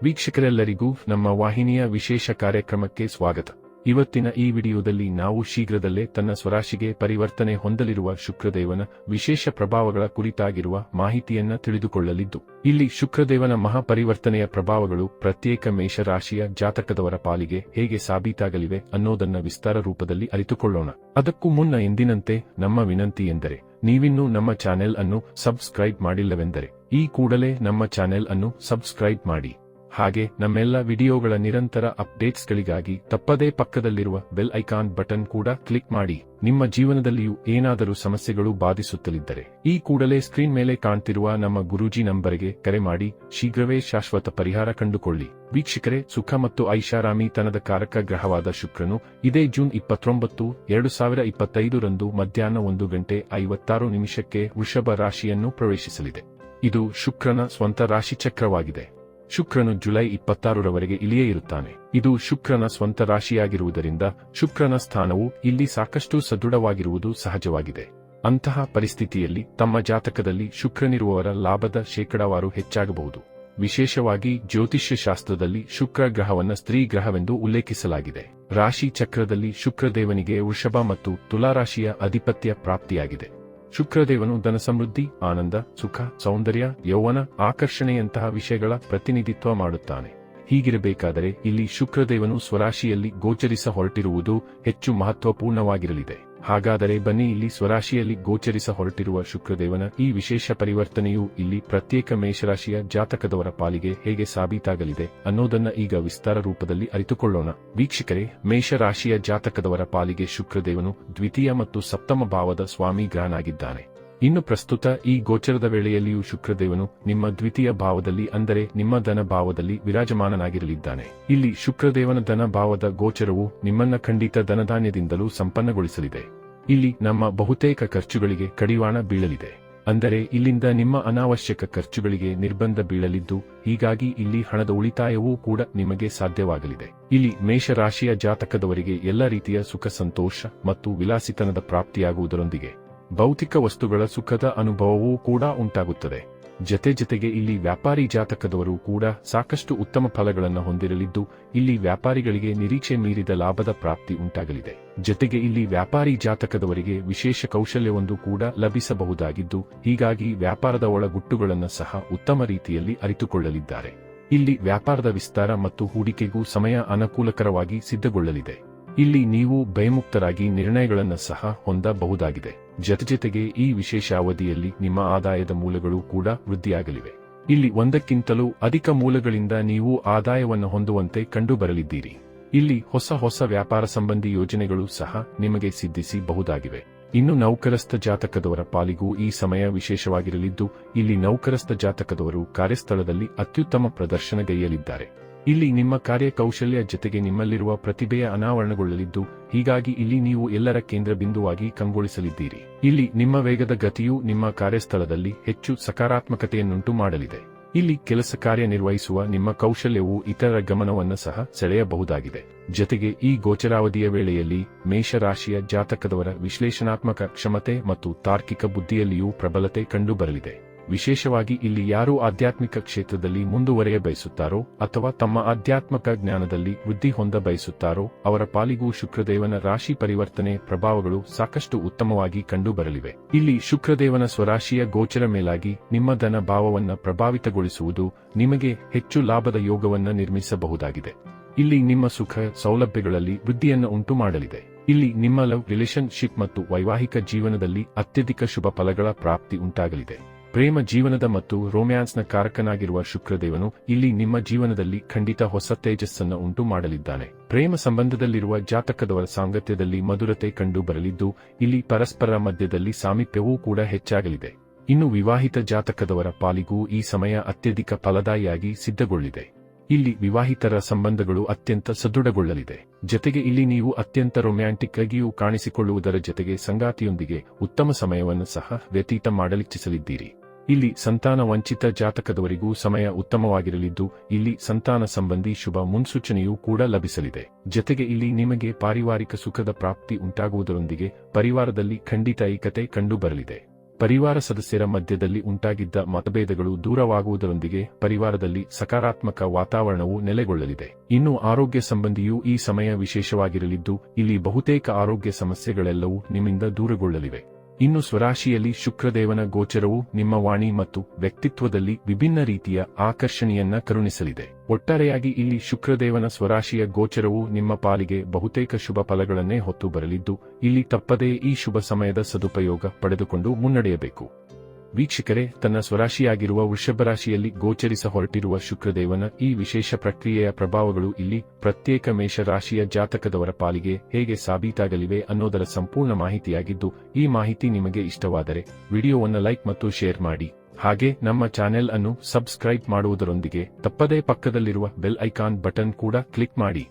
ವೀಕ್ಷಕರೆಲ್ಲರಿಗೂ ನಮ್ಮ ವಾಹಿನಿಯ ವಿಶೇಷ ಕಾರ್ಯಕ್ರಮಕ್ಕೆ ಸ್ವಾಗತ. ಇವತ್ತಿನ ಈ ವಿಡಿಯೋದಲ್ಲಿ ನಾವು ಶೀಘ್ರದಲ್ಲೇ ತನ್ನ ಸ್ವರಾಶಿಗೆ ಪರಿವರ್ತನೆ ಹೊಂದಲಿರುವ ಶುಕ್ರದೇವನ ವಿಶೇಷ ಪ್ರಭಾವಗಳ ಕುರಿತಾಗಿರುವ ಮಾಹಿತಿಯನ್ನ ತಿಳಿದುಕೊಳ್ಳಲಿದ್ದು, ಇಲ್ಲಿ ಶುಕ್ರದೇವನ ಮಹಾಪರಿವರ್ತನೆಯ ಪ್ರಭಾವಗಳು ಪ್ರತ್ಯೇಕ ಮೇಷರಾಶಿಯ ಜಾತಕದವರ ಪಾಲಿಗೆ ಹೇಗೆ ಸಾಬೀತಾಗಲಿವೆ ಅನ್ನೋದನ್ನ ವಿಸ್ತಾರ ರೂಪದಲ್ಲಿ ಅರಿತುಕೊಳ್ಳೋಣ. ಅದಕ್ಕೂ ಮುನ್ನ ಎಂದಿನಂತೆ ನಮ್ಮ ವಿನಂತಿ ಎಂದರೆ, ನೀವಿನ್ನೂ ನಮ್ಮ ಚಾನೆಲ್ ಅನ್ನು ಸಬ್ಸ್ಕ್ರೈಬ್ ಮಾಡಿಲ್ಲವೆಂದರೆ, ಈ ಕೂಡಲೇ ನಮ್ಮ ಚಾನೆಲ್ ಅನ್ನು ಸಬ್ಸ್ಕ್ರೈಬ್ ಮಾಡಿ. ಹಾಗೆ ನಮ್ಮೆಲ್ಲ ವಿಡಿಯೋಗಳ ನಿರಂತರ ಅಪ್ಡೇಟ್ಸ್ಗಳಿಗಾಗಿ ತಪ್ಪದೇ ಪಕ್ಕದಲ್ಲಿರುವ ಬೆಲ್ ಐಕಾನ್ ಬಟನ್ ಕೂಡ ಕ್ಲಿಕ್ ಮಾಡಿ. ನಿಮ್ಮ ಜೀವನದಲ್ಲಿಯೂ ಏನಾದರೂ ಸಮಸ್ಯೆಗಳು ಬಾಧಿಸುತ್ತಲಿದ್ದರೆ ಈ ಕೂಡಲೇ ಸ್ಕ್ರೀನ್ ಮೇಲೆ ಕಾಣ್ತಿರುವ ನಮ್ಮ ಗುರೂಜಿ ನಂಬರ್ಗೆ ಕರೆ ಮಾಡಿ. ಶೀಘ್ರವೇ ಶಾಶ್ವತ ಪರಿಹಾರ ಕಂಡುಕೊಳ್ಳಿ. ವೀಕ್ಷಕರೇ, ಸುಖ ಮತ್ತು ಐಷಾರಾಮಿ ತನದ ಕಾರಕ ಗ್ರಹವಾದ ಶುಕ್ರನು ಇದೇ ಜೂನ್ ಇಪ್ಪತ್ತೊಂಬತ್ತು, ಎರಡು ಸಾವಿರ ಇಪ್ಪತ್ತೈದರಂದು ಮಧ್ಯಾಹ್ನ ಒಂದು ಗಂಟೆ ಐವತ್ತಾರು ನಿಮಿಷಕ್ಕೆ ವೃಷಭ ರಾಶಿಯನ್ನು ಪ್ರವೇಶಿಸಲಿದೆ. ಇದು ಶುಕ್ರನ ಸ್ವಂತ ರಾಶಿಚಕ್ರವಾಗಿದೆ ಶುಕ್ರನು ಜುಲೈ ಇಪ್ಪತ್ತಾರರವರೆಗೆ ಇಲ್ಲಿಯೇ ಇರುತ್ತಾನೆ. ಇದು ಶುಕ್ರನ ಸ್ವಂತ ರಾಶಿಯಾಗಿರುವುದರಿಂದ ಶುಕ್ರನ ಸ್ಥಾನವು ಇಲ್ಲಿ ಸಾಕಷ್ಟು ಸದೃಢವಾಗಿರುವುದು ಸಹಜವಾಗಿದೆ. ಅಂತಹ ಪರಿಸ್ಥಿತಿಯಲ್ಲಿ ತಮ್ಮ ಜಾತಕದಲ್ಲಿ ಶುಕ್ರನಿರುವವರ ಲಾಭದ ಶೇಕಡಾವಾರು ಹೆಚ್ಚಾಗಬಹುದು. ವಿಶೇಷವಾಗಿ ಜ್ಯೋತಿಷ್ಯ ಶಾಸ್ತ್ರದಲ್ಲಿ ಶುಕ್ರ ಗ್ರಹವನ್ನ ಸ್ತ್ರೀ ಗ್ರಹವೆಂದು ಉಲ್ಲೇಖಿಸಲಾಗಿದೆ. ರಾಶಿ ಚಕ್ರದಲ್ಲಿ ಶುಕ್ರದೇವನಿಗೆ ವೃಷಭ ಮತ್ತು ತುಲಾರಾಶಿಯ ಅಧಿಪತ್ಯ ಪ್ರಾಪ್ತಿಯಾಗಿದೆ. ಶುಕ್ರದೇವನು ಧನ ಸಮೃದ್ಧಿ ಆನಂದ, ಸುಖ, ಸೌಂದರ್ಯ, ಯೌವನ, ಆಕರ್ಷಣೆಯಂತಹ ವಿಷಯಗಳ ಪ್ರತಿನಿಧಿತ್ವ ಮಾಡುತ್ತಾನೆ. ಹೀಗಿರಬೇಕಾದರೆ ಇಲ್ಲಿ ಶುಕ್ರದೇವನು ಸ್ವರಾಶಿಯಲ್ಲಿ ಗೋಚರಿಸ ಹೊರಟಿರುವುದು ಹೆಚ್ಚು ಮಹತ್ವಪೂರ್ಣವಾಗಿರಲಿದೆ. ಹಾಗಾದರೆ ಬನ್ನಿ ಇಲ್ಲಿ ಸ್ವರಾಶಿಯಲ್ಲಿ ಗೋಚರಿಸ ಹೊರಟಿರುವ ಶುಕ್ರದೇವನ ಈ ವಿಶೇಷ ಪರಿವರ್ತನೆಯು ಇಲ್ಲಿ ಪ್ರತ್ಯೇಕ ಮೇಷರಾಶಿಯ ಜಾತಕದವರ ಪಾಲಿಗೆ ಹೇಗೆ ಸಾಬೀತಾಗಲಿದೆ ಅನ್ನೋದನ್ನ ಈಗ ವಿಸ್ತಾರ ರೂಪದಲ್ಲಿ ಅರಿತುಕೊಳ್ಳೋಣ. ವೀಕ್ಷಕರೇ, ಮೇಷರಾಶಿಯ ಜಾತಕದವರ ಪಾಲಿಗೆ ಶುಕ್ರದೇವನು ದ್ವಿತೀಯ ಮತ್ತು ಸಪ್ತಮ ಭಾವದ ಸ್ವಾಮಿ ಗ್ರಹನಾಗಿದ್ದಾನೆ ಇನ್ನು ಪ್ರಸ್ತುತ ಈ ಗೋಚರದ ವೇಳೆಯಲ್ಲಿಯೂ ಶುಕ್ರದೇವನು ನಿಮ್ಮ ದ್ವಿತೀಯ ಭಾವದಲ್ಲಿ ಅಂದರೆ ನಿಮ್ಮ ಧನ ಭಾವದಲ್ಲಿ ವಿರಾಜಮಾನನಾಗಿರಲಿದ್ದಾನೆ. ಇಲ್ಲಿ ಶುಕ್ರದೇವನ ಧನ ಭಾವದ ಗೋಚರವು ನಿಮ್ಮನ್ನ ಖಂಡಿತ ಧನಧಾನ್ಯದಿಂದಲೂ ಸಂಪನ್ನಗೊಳಿಸಲಿದೆ. ಇಲ್ಲಿ ನಮ್ಮ ಬಹುತೇಕ ಖರ್ಚುಗಳಿಗೆ ಕಡಿವಾಣ ಬೀಳಲಿದೆ. ಅಂದರೆ ಇಲ್ಲಿಂದ ನಿಮ್ಮ ಅನಾವಶ್ಯಕ ಖರ್ಚುಗಳಿಗೆ ನಿರ್ಬಂಧ ಬೀಳಲಿದ್ದು, ಹೀಗಾಗಿ ಇಲ್ಲಿ ಹಣದ ಉಳಿತಾಯವೂ ಕೂಡ ನಿಮಗೆ ಸಾಧ್ಯವಾಗಲಿದೆ. ಇಲ್ಲಿ ಮೇಷರಾಶಿಯ ಜಾತಕದವರಿಗೆ ಎಲ್ಲ ರೀತಿಯ ಸುಖ, ಸಂತೋಷ ಮತ್ತು ವಿಲಾಸಿತನದ ಪ್ರಾಪ್ತಿಯಾಗುವುದರೊಂದಿಗೆ ಭೌತಿಕ ವಸ್ತುಗಳ ಸುಖದ ಅನುಭವವೂ ಕೂಡ ಉಂಟಾಗುತ್ತದೆ. ಜತೆ ಜತೆಗೆ ಇಲ್ಲಿ ವ್ಯಾಪಾರಿ ಜಾತಕದವರು ಕೂಡ ಸಾಕಷ್ಟು ಉತ್ತಮ ಫಲಗಳನ್ನು ಹೊಂದಿರಲಿದ್ದು, ಇಲ್ಲಿ ವ್ಯಾಪಾರಿಗಳಿಗೆ ನಿರೀಕ್ಷೆ ಮೀರಿದ ಲಾಭದ ಪ್ರಾಪ್ತಿ ಉಂಟಾಗಲಿದೆ. ಜತೆಗೆ ಇಲ್ಲಿ ವ್ಯಾಪಾರಿ ಜಾತಕದವರಿಗೆ ವಿಶೇಷ ಕೌಶಲ್ಯವೊಂದು ಕೂಡ ಲಭಿಸಬಹುದಾಗಿದ್ದು, ಹೀಗಾಗಿ ವ್ಯಾಪಾರದ ಒಳಗುಟ್ಟುಗಳನ್ನು ಸಹ ಉತ್ತಮ ರೀತಿಯಲ್ಲಿ ಅರಿತುಕೊಳ್ಳಲಿದ್ದಾರೆ. ಇಲ್ಲಿ ವ್ಯಾಪಾರದ ವಿಸ್ತಾರ ಮತ್ತು ಹೂಡಿಕೆಗೂ ಸಮಯ ಅನುಕೂಲಕರವಾಗಿ ಸಿದ್ಧಗೊಳ್ಳಲಿದೆ. ಇಲ್ಲಿ ನೀವು ಭಯಮುಕ್ತರಾಗಿ ನಿರ್ಣಯಗಳನ್ನು ಸಹ ಹೊಂದಬಹುದಾಗಿದೆ. ಜತೆಜತೆಗೆ ಈ ವಿಶೇಷ ಅವಧಿಯಲ್ಲಿ ನಿಮ್ಮ ಆದಾಯದ ಮೂಲಗಳು ಕೂಡ ವೃದ್ಧಿಯಾಗಲಿವೆ. ಇಲ್ಲಿ ಒಂದಕ್ಕಿಂತಲೂ ಅಧಿಕ ಮೂಲಗಳಿಂದ ನೀವು ಆದಾಯವನ್ನು ಹೊಂದುವಂತೆ ಕಂಡುಬರಲಿದ್ದೀರಿ. ಇಲ್ಲಿ ಹೊಸ ಹೊಸ ವ್ಯಾಪಾರ ಸಂಬಂಧಿ ಯೋಜನೆಗಳು ಸಹ ನಿಮಗೆ ಸಿದ್ಧಿಸಬಹುದಾಗಿವೆ. ಇನ್ನು ನೌಕರಸ್ಥ ಜಾತಕದವರ ಪಾಲಿಗೂ ಈ ಸಮಯ ವಿಶೇಷವಾಗಿರಲಿದ್ದು, ಇಲ್ಲಿ ನೌಕರಸ್ಥ ಜಾತಕದವರು ಕಾರ್ಯಸ್ಥಳದಲ್ಲಿ ಅತ್ಯುತ್ತಮ ಪ್ರದರ್ಶನಗೈಯಲಿದ್ದಾರೆ ಇಲ್ಲಿ ನಿಮ್ಮ ಕಾರ್ಯಕೌಶಲ್ಯ ಜತೆಗೆ ನಿಮ್ಮಲ್ಲಿರುವ ಪ್ರತಿಭೆಯ ಅನಾವರಣಗೊಳ್ಳಲಿದ್ದು, ಹೀಗಾಗಿ ಇಲ್ಲಿ ನೀವು ಎಲ್ಲರ ಕೇಂದ್ರ ಬಿಂದುವಾಗಿ ಕಂಗೊಳಿಸಲಿದ್ದೀರಿ. ಇಲ್ಲಿ ನಿಮ್ಮ ವೇಗದ ಗತಿಯು ನಿಮ್ಮ ಕಾರ್ಯಸ್ಥಳದಲ್ಲಿ ಹೆಚ್ಚು ಸಕಾರಾತ್ಮಕತೆಯನ್ನುಂಟು ಮಾಡಲಿದೆ. ಇಲ್ಲಿ ಕೆಲಸ ಕಾರ್ಯನಿರ್ವಹಿಸುವ ನಿಮ್ಮ ಕೌಶಲ್ಯವು ಇತರರ ಗಮನವನ್ನು ಸಹ ಸೆಳೆಯಬಹುದಾಗಿದೆ. ಜತೆಗೆ ಈ ಗೋಚರಾವಧಿಯ ವೇಳೆಯಲ್ಲಿ ಮೇಷರಾಶಿಯ ಜಾತಕದವರ ವಿಶ್ಲೇಷಣಾತ್ಮಕ ಕ್ಷಮತೆ ಮತ್ತು ತಾರ್ಕಿಕ ಬುದ್ಧಿಯಲ್ಲಿಯೂ ಪ್ರಬಲತೆ ಕಂಡುಬರಲಿದೆ. ವಿಶೇಷವಾಗಿ ಇಲ್ಲಿ ಯಾರು ಆಧ್ಯಾತ್ಮಿಕ ಕ್ಷೇತ್ರದಲ್ಲಿ ಮುಂದುವರೆಯ ಬಯಸುತ್ತಾರೋ ಅಥವಾ ತಮ್ಮ ಆಧ್ಯಾತ್ಮಕ ಜ್ಞಾನದಲ್ಲಿ ವೃದ್ಧಿ ಹೊಂದ ಬಯಸುತ್ತಾರೋ, ಅವರ ಪಾಲಿಗೂ ಶುಕ್ರದೇವನ ರಾಶಿ ಪರಿವರ್ತನೆ ಪ್ರಭಾವಗಳು ಸಾಕಷ್ಟು ಉತ್ತಮವಾಗಿ ಕಂಡುಬರಲಿವೆ. ಇಲ್ಲಿ ಶುಕ್ರದೇವನ ಸ್ವರಾಶಿಯ ಗೋಚರ ಮೇಲಾಗಿ ನಿಮ್ಮ ಧನ ಭಾವವನ್ನ ಪ್ರಭಾವಿತಗೊಳಿಸುವುದು ನಿಮಗೆ ಹೆಚ್ಚು ಲಾಭದ ಯೋಗವನ್ನು ನಿರ್ಮಿಸಬಹುದಾಗಿದೆ. ಇಲ್ಲಿ ನಿಮ್ಮ ಸುಖ ಸೌಲಭ್ಯಗಳಲ್ಲಿ ವೃದ್ಧಿಯನ್ನು ಉಂಟು ಮಾಡಲಿದೆ ಇಲ್ಲಿ ನಿಮ್ಮ ಲವ್ ರಿಲೇಶನ್ಶಿಪ್ ಮತ್ತು ವೈವಾಹಿಕ ಜೀವನದಲ್ಲಿ ಅತ್ಯಧಿಕ ಶುಭ ಫಲಗಳ ಪ್ರಾಪ್ತಿ ಉಂಟಾಗಲಿದೆ. ಪ್ರೇಮ ಜೀವನದ ಮತ್ತು ರೋಮ್ಯಾನ್ಸ್ನ ಕಾರಕನಾಗಿರುವ ಶುಕ್ರದೇವನು ಇಲ್ಲಿ ನಿಮ್ಮ ಜೀವನದಲ್ಲಿ ಖಂಡಿತ ಹೊಸ ತೇಜಸ್ಸನ್ನು ಉಂಟು ಮಾಡಲಿದ್ದಾನೆ ಪ್ರೇಮ ಸಂಬಂಧದಲ್ಲಿರುವ ಜಾತಕದವರ ಸಾಂಗತ್ಯದಲ್ಲಿ ಮಧುರತೆ ಕಂಡು ಬರಲಿದ್ದು, ಇಲ್ಲಿ ಪರಸ್ಪರ ಮಧ್ಯದಲ್ಲಿ ಸಾಮೀಪ್ಯವೂ ಕೂಡ ಹೆಚ್ಚಾಗಲಿದೆ. ಇನ್ನು ವಿವಾಹಿತ ಜಾತಕದವರ ಪಾಲಿಗೂ ಈ ಸಮಯ ಅತ್ಯಧಿಕ ಫಲದಾಯಿಯಾಗಿ ಸಿದ್ಧಗೊಳ್ಳಿದೆ. ಇಲ್ಲಿ ವಿವಾಹಿತರ ಸಂಬಂಧಗಳು ಅತ್ಯಂತ ಸದೃಢಗೊಳ್ಳಲಿದೆ. ಜತೆಗೆ ಇಲ್ಲಿ ನೀವು ಅತ್ಯಂತ ರೊಮ್ಯಾಂಟಿಕ್ ಆಗಿಯೂ ಕಾಣಿಸಿಕೊಳ್ಳುವುದರ ಜತೆಗೆ ಸಂಗಾತಿಯೊಂದಿಗೆ ಉತ್ತಮ ಸಮಯವನ್ನು ಸಹ ವ್ಯತೀತ ಮಾಡಲಿಚ್ಛಿಸಲಿದ್ದೀರಿ. ಇಲ್ಲಿ ಸಂತಾನ ವಂಚಿತ ಜಾತಕದವರಿಗೂ ಸಮಯ ಉತ್ತಮವಾಗಿರಲಿದ್ದು, ಇಲ್ಲಿ ಸಂತಾನ ಸಂಬಂಧಿ ಶುಭ ಮುನ್ಸೂಚನೆಯೂ ಕೂಡ ಲಭಿಸಲಿದೆ. ಜತೆಗೆ ಇಲ್ಲಿ ನಿಮಗೆ ಪಾರಿವಾರಿಕ ಸುಖದ ಪ್ರಾಪ್ತಿ ಉಂಟಾಗುವುದರೊಂದಿಗೆ ಪರಿವಾರದಲ್ಲಿ ಖಂಡಿತ ಏಕತೆ ಕಂಡುಬರಲಿದೆ. ಪರಿವಾರ ಸದಸ್ಯರ ಮಧ್ಯದಲ್ಲಿ ಉಂಟಾಗಿದ್ದ ಮತಭೇದಗಳು ದೂರವಾಗುವುದರೊಂದಿಗೆ ಪರಿವಾರದಲ್ಲಿ ಸಕಾರಾತ್ಮಕ ವಾತಾವರಣವು ನೆಲೆಗೊಳ್ಳಲಿದೆ. ಇನ್ನು ಆರೋಗ್ಯ ಸಂಬಂಧಿಯೂ ಈ ಸಮಯ ವಿಶೇಷವಾಗಿರಲಿದ್ದು, ಇಲ್ಲಿ ಬಹುತೇಕ ಆರೋಗ್ಯ ಸಮಸ್ಯೆಗಳೆಲ್ಲವೂ ನಿಮ್ಮಿಂದ ದೂರಗೊಳ್ಳಲಿವೆ. ಇನ್ನು ಸ್ವರಾಶಿಯಲ್ಲಿ ಶುಕ್ರದೇವನ ಗೋಚರವು ನಿಮ್ಮ ವಾಣಿ ಮತ್ತು ವ್ಯಕ್ತಿತ್ವದಲ್ಲಿ ವಿಭಿನ್ನ ರೀತಿಯ ಆಕರ್ಷಣೆಯನ್ನ ಕರುಣಿಸಲಿದೆ. ಒಟ್ಟಾರೆಯಾಗಿ ಇಲ್ಲಿ ಶುಕ್ರದೇವನ ಸ್ವರಾಶಿಯ ಗೋಚರವು ನಿಮ್ಮ ಪಾಲಿಗೆ ಬಹುತೇಕ ಶುಭ ಫಲಗಳನ್ನೇ ಹೊತ್ತು ಬರಲಿದ್ದು, ಇಲ್ಲಿ ತಪ್ಪದೇ ಈ ಶುಭ ಸಮಯದ ಸದುಪಯೋಗ ಪಡೆದುಕೊಂಡು ಮುನ್ನಡೆಯಬೇಕು. ವೀಕ್ಷಕರೇ, ತನ್ನ ಸ್ವರಾಶಿಯಾಗಿರುವ ವೃಷಭ ರಾಶಿಯಲ್ಲಿ ಗೋಚರಿಸ ಹೊರಟಿರುವ ಶುಕ್ರದೇವನ ಈ ವಿಶೇಷ ಪ್ರಕ್ರಿಯೆಯ ಪ್ರಭಾವಗಳು ಇಲ್ಲಿ ಪ್ರತ್ಯೇಕ ಮೇಷ ರಾಶಿಯ ಜಾತಕದವರ ಪಾಲಿಗೆ ಹೇಗೆ ಸಾಬೀತಾಗಲಿವೆ ಅನ್ನೋದರ ಸಂಪೂರ್ಣ ಮಾಹಿತಿಯಾಗಿದ್ದು, ಈ ಮಾಹಿತಿ ನಿಮಗೆ ಇಷ್ಟವಾದರೆ ವಿಡಿಯೋವನ್ನು ಲೈಕ್ ಮತ್ತು ಶೇರ್ ಮಾಡಿ. ಹಾಗೆ ನಮ್ಮ ಚಾನೆಲ್ ಅನ್ನು ಸಬ್ಸ್ಕ್ರೈಬ್ ಮಾಡುವುದರೊಂದಿಗೆ ತಪ್ಪದೇ ಪಕ್ಕದಲ್ಲಿರುವ ಬೆಲ್ ಐಕಾನ್ ಬಟನ್ ಕೂಡ ಕ್ಲಿಕ್ ಮಾಡಿ.